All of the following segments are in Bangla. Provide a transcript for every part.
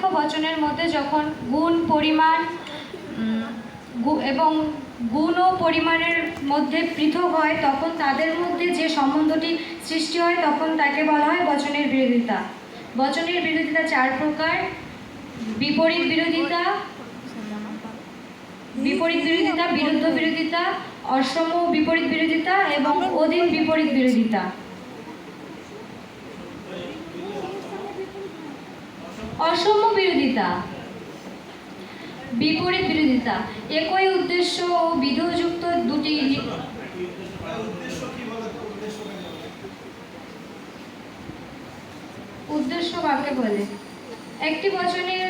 নিরপেক্ষ বচনের মধ্যে যখন গুণ পরিমাণ এবং গুণ ও পরিমাণের মধ্যে পৃথক হয়, তখন তাদের মধ্যে যে সম্বন্ধটি সৃষ্টি হয়, তখন তাকে বলা হয় বচনের বিরোধিতা। বচনের বিরোধিতা চার প্রকার। বিপরীত বিরোধিতা বিপরীত বিরোধিতা, বিরুদ্ধ বিরোধিতা, অসম বিপরীত বিরোধিতা এবং অধীন বিপরীত বিরোধিতা। অসম বিরোধিতা। বিপরীত বিরোধিতা। একই উদ্দেশ্য ও বিধযুক্ত দুটি উদ্দেশ্য কাকে বলে? একটি বচনের?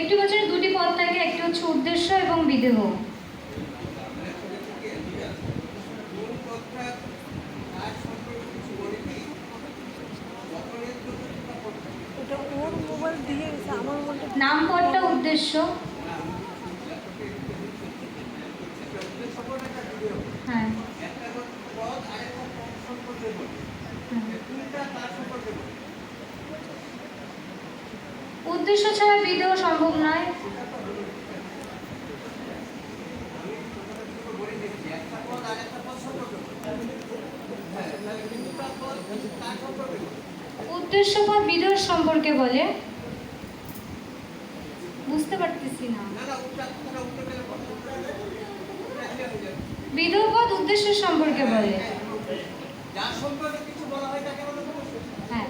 একটি বচনের দুটি পদ থাকে, একটি হচ্ছে উদ্দেশ্য এবং বিদেহ মোবাইল দিয়ে গেছে আমার মোবাইলটা নাম পদটা উদ্দেশ্য। হ্যাঁ। উদ্দেশ্য ছাড়া বিদেহ সম্ভব নয়। উদ্দেশ্য পদ বিদেহ সম্পর্কে বলে। বুঝতে পারতেছি না। পদ উদ্দেশ্য সম্পর্কে বলে যার সম্পর্কে কিছু বলা হয় তাকে বলা হয় হ্যাঁ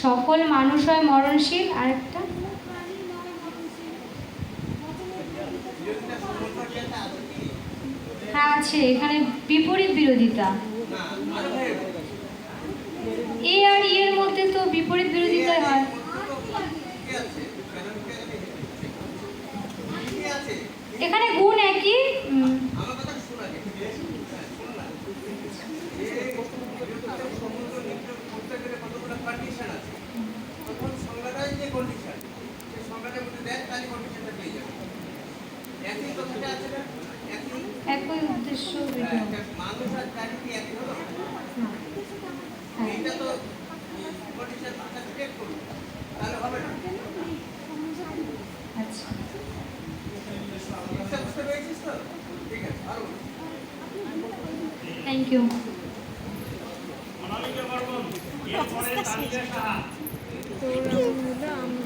সকল মানুষ হয় মরণশীল আর একটা হ্যাঁ আছে, এখানে বিপরীত বিরোধিতা। এ আর ইয়ের মধ্যে তো বিপরীত বিরোধিতা হয় কি আছে এখানে গুণ একই উম, আমার কথা শোনা আগে শোনো না এই সমুদ্র নিত্য করতে গেলে কতগুলো কন্ডিশন আছে তখন সংজ্ঞাটাই যে কন্ডিশন সেই সংজ্ঞাটার মধ্যে দেন তাহলে কন্ডিশনটা পেয়ে যাবে একই কথাটা আছে না একই একই উদ্দেশ্য বিদেহ একটা মানুষ আর প্রাণী কি একই হলো হ্যাঁ। হ্যাঁ এইটা তো কন্ডিশন চেক করুন তাহলে হবে না আচ্ছা। তো থ্যাংক ইউ আমরা